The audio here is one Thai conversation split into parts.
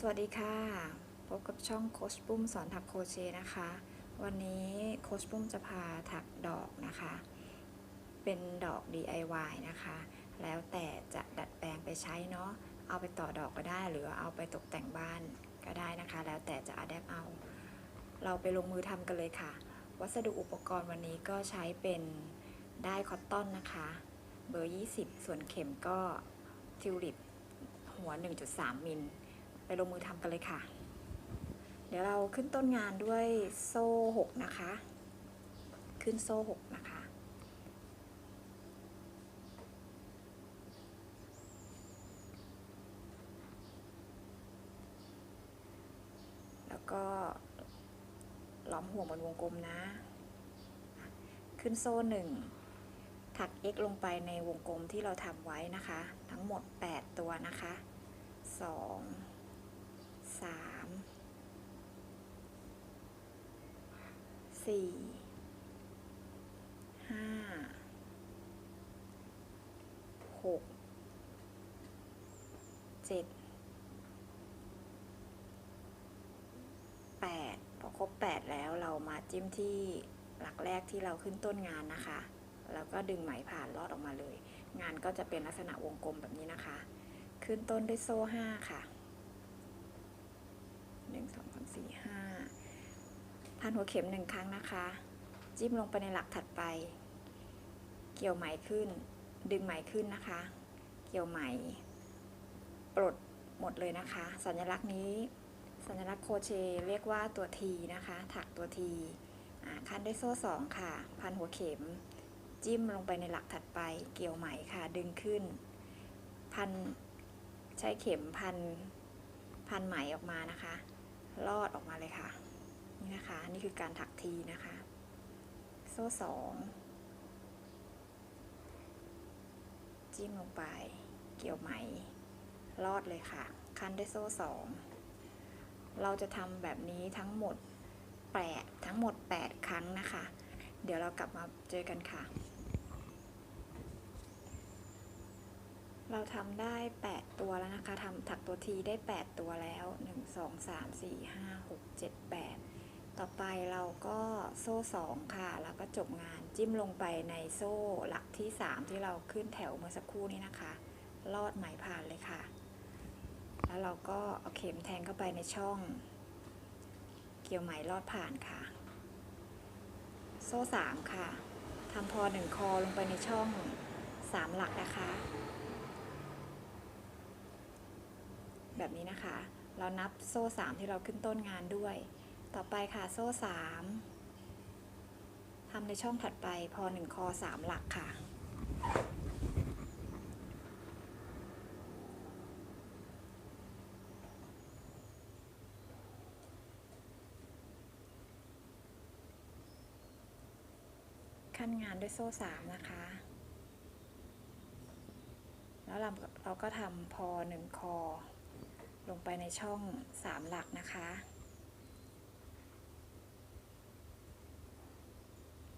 สวัสดีค่ะ พบกับช่องโคชปุ้มสอนถักโคเชนะคะ วันนี้โคชปุ้มจะพาถักดอกนะคะ เป็นดอก DIY นะคะ แล้วแต่จะดัดแปลงไปใช้เนาะ เอาไปต่อดอกก็ได้ หรือเอาไปตกแต่งบ้านก็ได้นะคะ แล้วแต่จะอัดแอปเอา เราไปลงมือทำกันเลยค่ะ วัสดุอุปกรณ์วันนี้ก็ใช้เป็นได้คอตตอนนะคะ เบอร์ 20 ส่วนเข็มก็ทิวลิปหัว 1.3 มิล ไปลงมือทำกันเลยค่ะ เดี๋ยวเราขึ้นต้นงานด้วยโซ่6นะคะ ขึ้นโซ่6นะคะ แล้วก็ล้อมห่วงบนวงกลมนะ ขึ้นโซ่1ถัก x ลงไปในวงกลมที่เราทำไว้นะคะ ทั้งหมด 8 ตัวนะคะสอง สามสี่ห้าหกเจ็ดแปดพอครบแปดแล้วเรามาจิ้มที่หลักแรกที่เราขึ้นต้นงานนะคะ แล้วก็ดึงไหมผ่านลอดออกมาเลย งานก็จะเป็นลักษณะวงกลมแบบนี้นะคะ ขึ้นต้นด้วยโซ่ห้าค่ะ หนึ่งสองสามสี่ห้าพันหัวเข็มหนึ่งครั้งนะคะ จิ้มลงไปในหลักถัดไป เกี่ยวไหมขึ้น ดึงไหมขึ้นนะคะ เกี่ยวไหม ปลดหมดเลยนะคะ สัญลักษณ์นี้ สัญลักษณ์โคเชเรียกว่าตัวทีนะคะ ถักตัวทีคั้นด้วยโซ่สองค่ะ พันหัวเข็ม จิ้มลงไปในหลักถัดไป เกี่ยวไหมค่ะ ดึงขึ้น พันใช้เข็มพันพันไหมออกมานะคะ ลอดออกมาเลยค่ะ นี่นะคะ นี่คือการถักทีนะคะ โซ่สองจิ้มลงไป เกี่ยวไหม ลอดเลยค่ะ คันด้วยโซ่สองเราจะทำแบบนี้ทั้งหมด 8 ทั้งหมด 8 ครั้งนะคะ เดี๋ยวเรากลับมาเจอกันค่ะ เราทำได้ 8 ตัวแล้วนะคะทำถักตัวทีได้ 8 ตัวแล้ว 1 2 3 4 5 6 7 8 ต่อไปเราก็โซ่ 2 ค่ะ แล้วก็จบงานจิ้มลงไปในโซ่หลักที่ 3 ที่เราขึ้นแถวเมื่อสักครู่นี้นะคะ ลอดไหมผ่านเลยค่ะ แล้วเราก็เอาเข็มแทงเข้าไปในช่อง เกี่ยวไหมลอดผ่านค่ะ โซ่ 3 ค่ะทำพอหนึ่งคอลงไปในช่อง 3 หลักนะคะ แบบนี้นะคะ เรานับโซ่ 3 ที่เราขึ้นต้นงานด้วย ต่อไปค่ะโซ่ 3ทำในช่องถัดไปพอ 1 คอ 3 หลักค่ะ ขั้นงานด้วยโซ่ 3 นะคะแล้วเราเราก็ทำพอ1คอ ลงไปในช่อง3หลักนะคะ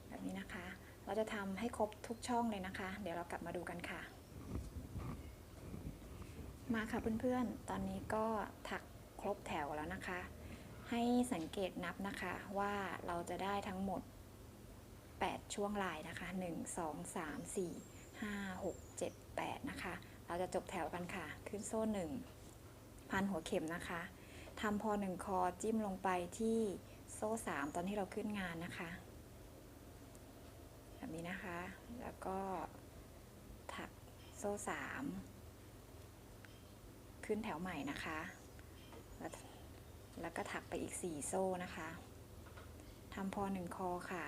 แบบนี้นะคะ เราจะทำให้ครบทุกช่องเลยนะคะ เดี๋ยวเรากลับมาดูกันค่ะ มาค่ะเพื่อนๆ ตอนนี้ก็ถักครบแถวแล้วนะคะ ให้สังเกตนับนะคะว่าเราจะได้ทั้งหมด 8 ช่วงลายนะคะ 1 2 3 4 5 6 7 8 นะคะ เราจะจบแถวกันค่ะ ขึ้นโซ่ 1 พันหัวเข็มนะคะทำพอ1คอจิ้มลงไปที่โซ่3ตอนที่เราขึ้นงานนะคะ แบบนี้นะคะ แล้วก็ถักโซ่3ขึ้นแถวใหม่นะคะ แล้วแล้วก็ถักไปอีก4โซ่นะคะทำพอ1คอค่ะ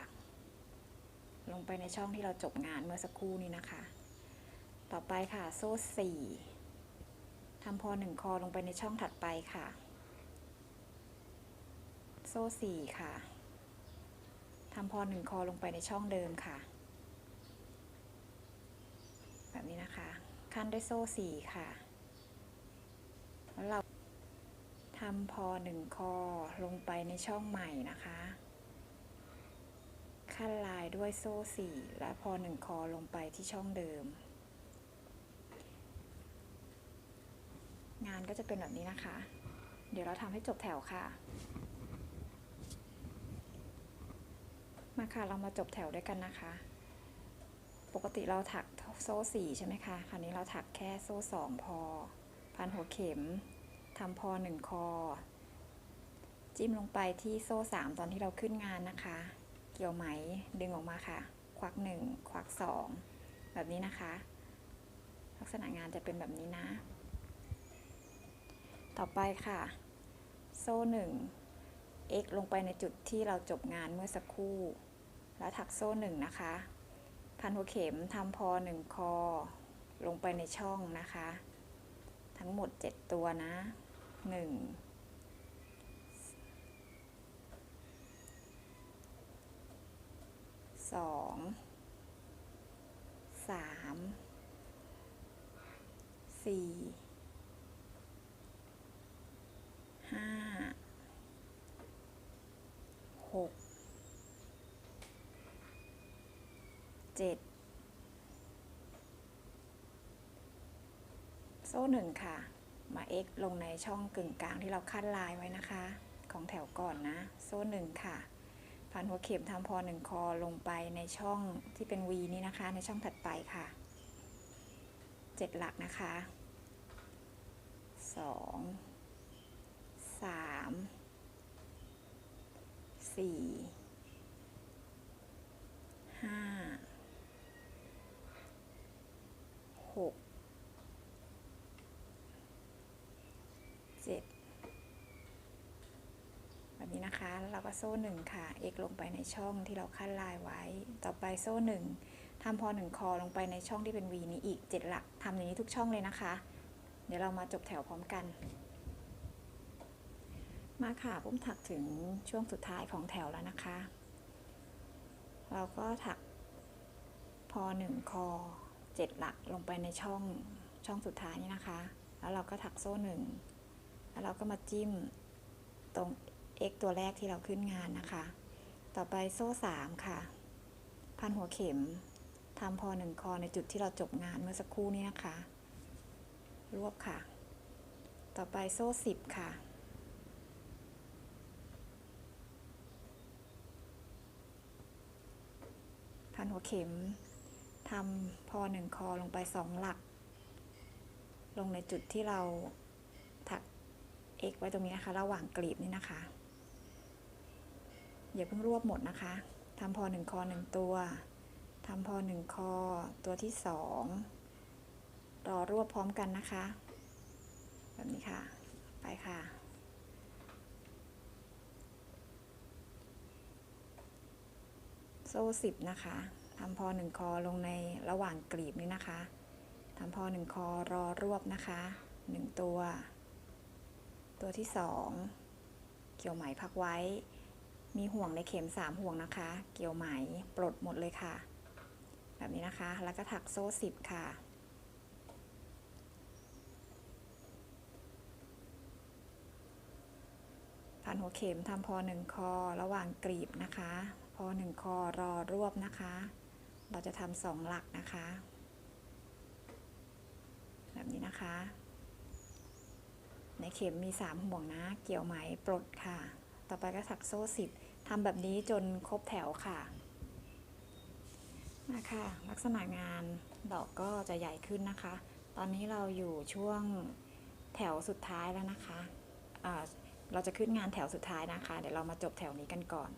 ลงไปในช่องที่เราจบงานเมื่อสักครู่นี้นะคะ ต่อไปค่ะโซ่สี่ ทำพอหนึ่งคอลงไปในช่องถัดไปค่ะ โซ่สี่ค่ะทำพอหนึ่งคอลงไปในช่องเดิมค่ะ แบบนี้นะคะ ขั้นด้วยโซ่สี่ค่ะ แล้วเราทำพอหนึ่งคอลงไปในช่องใหม่นะคะ ขั้นลายด้วยโซ่4และพอ1คอลงไปที่ช่องเดิม งานก็จะเป็นแบบนี้นะคะ เดี๋ยวเราทำให้จบแถวค่ะ มาค่ะเรามาจบแถวด้วยกันนะคะ ปกติเราถักโซ่สี่ใช่ไหมคะคราวนี้เราถักแค่โซ่สองพอ พันหัวเข็มทำพอหนึ่งคอ จิ้มลงไปที่โซ่สามตอนที่เราขึ้นงานนะคะ เกี่ยวไหมดึงออกมาค่ะ ควักหนึ่งควักสองแบบนี้นะคะ ลักษณะงานจะเป็นแบบนี้นะ ต่อไปค่ะ โซ่หนึ่ง x ลงไปในจุดที่เราจบงานเมื่อสักครู่ แล้วถักโซ่หนึ่งนะคะ พันหัวเข็มทำพอหนึ่งคอ ลงไปในช่องนะคะ ทั้งหมด 7 ตัวนะ 1 2 3 4 หกเจ็ดโซ่หนึ่งค่ะ มา x ลงในช่องกึ่งกลางที่เราคัดลายไว้นะคะ ของแถวก่อนนะ โซ่หนึ่งค่ะพันหัวเข็มทำพอหนึ่งคอลงไปในช่องที่เป็น V นี้นะคะ ในช่องถัดไปค่ะเจ็ดหลักนะคะสองสาม สี่ห้าหกเจ็ดแบบนี้นะคะ แล้วเราก็โซ่หนึ่งค่ะ x ลงไปในช่องที่เราคัดลายไว้ ต่อไปโซ่หนึ่งทำพอหนึ่งคอลงไปในช่องที่เป็น v นี้อีก7หลักทำอย่างนี้ทุกช่องเลยนะคะ เดี๋ยวเรามาจบแถวพร้อมกัน มาค่ะปุ้มถักถึงช่วงสุดท้ายของแถวแล้วนะคะ เราก็ถักพอหนึ่งคอ7หลักลงไปในช่องช่องสุดท้ายนี้นะคะ แล้วเราก็ถักโซ่หนึ่งแล้วเราก็มาจิ้มตรง x ตัวแรกที่เราขึ้นงานนะคะ ต่อไปโซ่สามค่ะ พันหัวเข็มทำพอหนึ่งคอในจุดที่เราจบงานเมื่อสักครู่นี้นะคะ รวบค่ะ ต่อไปโซ่สิบค่ะ พันหัวเข็มทำพอหนึ่งคอลงไปสองหลัก ลงในจุดที่เราถัก x ไว้ตรงนี้นะคะ ระหว่างกลีบนี่นะคะ อย่าเพิ่งรวบหมดนะคะทำพอหนึ่งคอหนึ่งตัวทำพอหนึ่งคอตัวที่สองรอรวบพร้อมกันนะคะ แบบนี้ค่ะ ไปค่ะ โซ่สิบนะคะทำพอหนึ่งคอลงในระหว่างกลีบนี้นะคะทำพอหนึ่งคอรอรวบนะคะหนึ่งตัว ตัวที่สองเกี่ยวไหมพักไว้ มีห่วงในเข็มสามห่วงนะคะ เกี่ยวไหมปลดหมดเลยค่ะ แบบนี้นะคะ แล้วก็ถักโซ่สิบค่ะพันหัวเข็มทำพอหนึ่งคอระหว่างกรีบนะคะ อหนึ่งคอรอรวบนะคะ เราจะทำสองหลักนะคะ แบบนี้นะคะ ในเข็มมีสามห่วงนะ เกี่ยวไหมปลดค่ะ ต่อไปก็ถักโซ่สิบทำแบบนี้จนครบแถวค่ะมาค่ะลักษณะงานดอกก็จะใหญ่ขึ้นนะคะ ตอนนี้เราอยู่ช่วงแถวสุดท้ายแล้วนะคะะเราจะขึ้นงานแถวสุดท้ายนะคะ เดี๋ยวเรามาจบแถวนี้กันก่อน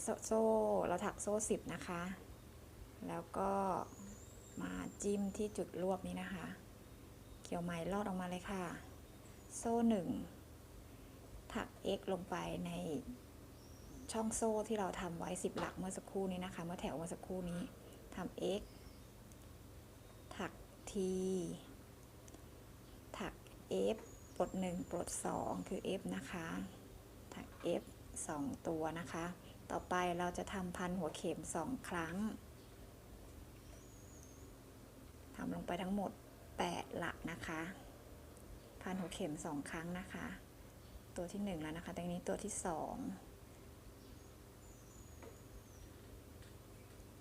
โซโซ่เราถักโซ่สิบนะคะ แล้วก็มาจิ้มที่จุดรวบนี้นะคะ เกี่ยวไหมลอดออกมาเลยค่ะ โซ่หนึ่งถัก x ลงไปในช่องโซ่ที่เราทำไว้10หลักเมื่อสักครู่นี้นะคะ เมื่อแถวเมื่อสักครู่นี้ทำ x ถัก t ถัก f ปลด1ปลด2 คือ f นะคะ ถัก f 2 ตัวนะคะ ต่อไปเราจะทำพันหัวเข็มสองครั้งทำลงไปทั้งหมด 8 หลักนะคะ พันหัวเข็มสองครั้งนะคะ ตัวที่ 1 แล้วนะคะตรงนี้ตัวที่ 2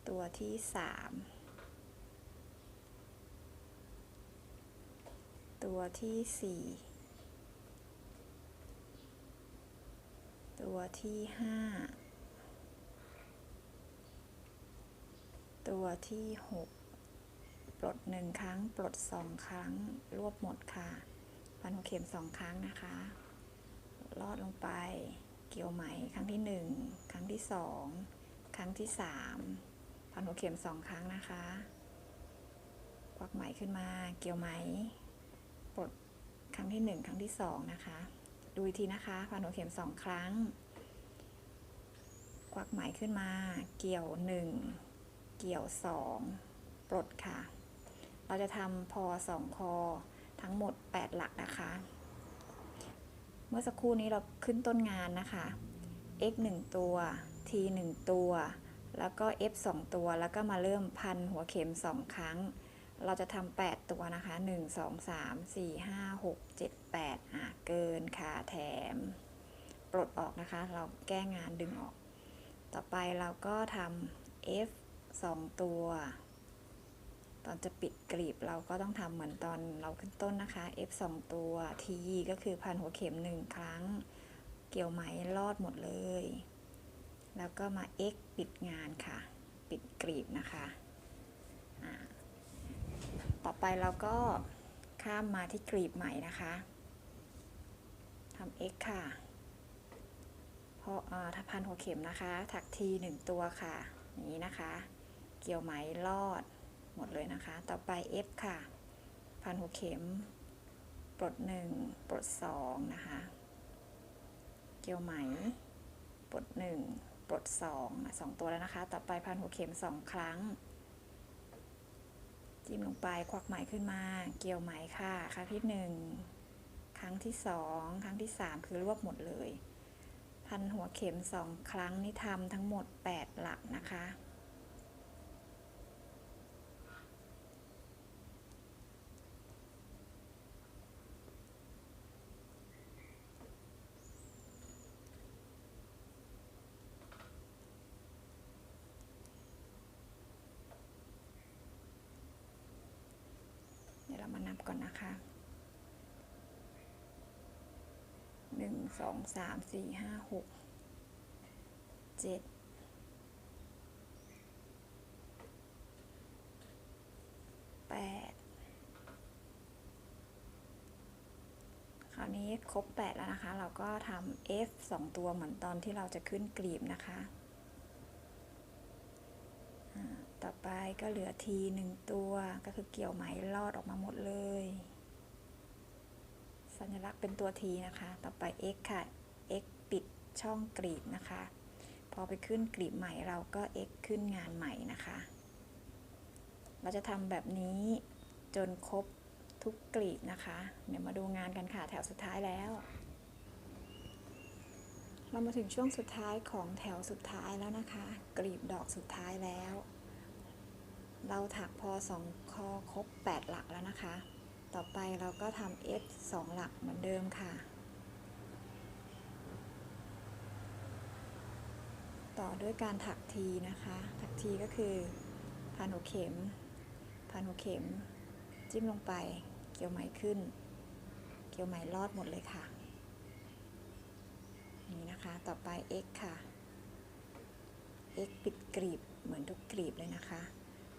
ตัวที่ 3 ตัวที่ 4ตัวที่ห้า ตัวที่หกปลดหนึ่งครั้ง ปลดสองครั้ง รวบหมดค่ะพันหัวเข็มสองครั้งนะคะ ลอดลงไป เกี่ยวไหมครั้งที่หนึ่งครั้งที่สองครั้งที่สามพันหัวเข็มสองครั้งนะคะควักไหมขึ้นมา เกี่ยวไหม ปลดครั้งที่หนึ่งครั้งที่สองนะคะ ดูอีกทีนะคะพันหัวเข็มสองครั้ง ควักไหมขึ้นมา เกี่ยวหนึ่ง เกี่ยวสองปลดค่ะ เราจะทำพอสองคอ ทั้งหมด 8 หลักนะคะ เมื่อสักครู่นี้เราขึ้นต้นงานนะคะ x 1 ตัว t 1 ตัว แล้วก็ f 2 ตัว แล้วก็มาเริ่มพันหัวเข็ม 2 ครั้ง เราจะทำ8ตัวนะคะ 1 2 3 4 5 6 7 8 อะ เกินค่ะแถม ปลดออกนะคะ เราแก้งานดึงออก ต่อไปเราก็ทำ f 2ตัว ตอนจะปิดกรีบเราก็ต้องทำเหมือนตอนเราขึ้นต้นนะคะ f 2ตัว t ก็คือพันหัวเข็ม1ครั้ง เกี่ยวไหมลอดหมดเลย แล้วก็มา x ปิดงานค่ะ ปิดกรีบนะคะต่อไปเราก็ข้ามมาที่กรีบใหม่นะคะทำ x ค่ะพออถ้าพันหัวเข็มนะคะ ถัก t 1ตัวค่ะ อย่างนี้นะคะ เกี่ยวไหมลอดหมดเลยนะคะ ต่อไป F ค่ะ พันหัวเข็ม ปลด 1 ปลด 2 นะคะ เกี่ยวไหม ปลด 1 ปลด2นะสองตัวแล้วนะคะ ต่อไปพันหัวเข็ม 2 ครั้ง จิ้มลงไป ควักไหมขึ้นมา เกี่ยวไหมค่ะ ครั้งที่ 1 ครั้งที่ 2 ครั้งที่ 3 คือรวบหมดเลย พันหัวเข็ม 2 ครั้งนี่ทำทั้งหมด 8 หลักนะคะ เดี๋ยวเรามานับก่อนนะคะ หนึ่ง สองสามสี่ห้าหกเจ็ดแปดคราวนี้ครบแปดแล้วนะคะ เราก็ทำ F สองตัวเหมือนตอนที่เราจะขึ้นกลีบนะคะ ต่อไปก็เหลือ T หนึ่งตัวก็คือเกี่ยวไหมลอดออกมาหมดเลย ลักษณ์เป็นตัว T นะคะ ต่อไป X ค่ะ X ปิดช่องกรีบนะคะ พอไปขึ้นกรีบใหม่เราก็ X ขึ้นงานใหม่นะคะ เราจะทำแบบนี้จนครบทุกกรีบนะคะ เดี๋ยวมาดูงานกันค่ะแถวสุดท้ายแล้ว เรามาถึงช่วงสุดท้ายของแถวสุดท้ายแล้วนะคะ กรีบดอกสุดท้ายแล้ว เราถักพอสองคอครบ 8 หลักแล้วนะคะ ต่อไปเราก็ทำ F 2 หลักเหมือนเดิมค่ะ ต่อด้วยการถักทีนะคะ ถักทีก็คือพันหัวเข็ม พันหัวเข็ม จิ้มลงไป เกี่ยวไหมขึ้น เกี่ยวไหมลอดหมดเลยค่ะนี่นะคะ ต่อไป X ค่ะ X ปิดกรีบเหมือนทุกกรีบเลยนะคะ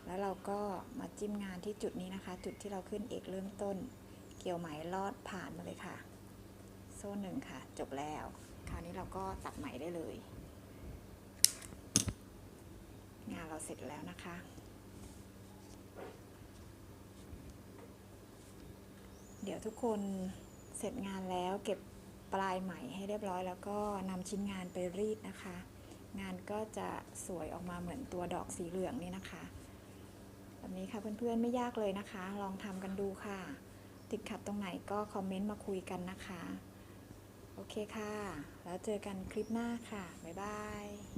แล้วเราก็มาจิ้มงานที่จุดนี้นะคะ จุดที่เราขึ้น X เริ่มต้น เกี่ยวไหมลอดผ่านมาเลยค่ะ โซ่หนึ่งค่ะ จบแล้ว คราวนี้เราก็ตัดไหมได้เลย งานเราเสร็จแล้วนะคะเดี๋ยวทุกคนเสร็จงานแล้วเก็บปลายไหมให้เรียบร้อย แล้วก็นำชิ้นงานไปรีดนะคะ งานก็จะสวยออกมาเหมือนตัวดอกสีเหลืองนี่นะคะ ค่ะเพื่อนๆไม่ยากเลยนะคะ ลองทำกันดูค่ะ ติดขัดตรงไหนก็คอมเมนต์มาคุยกันนะคะ โอเคค่ะ แล้วเจอกันคลิปหน้าค่ะ บ๊ายบาย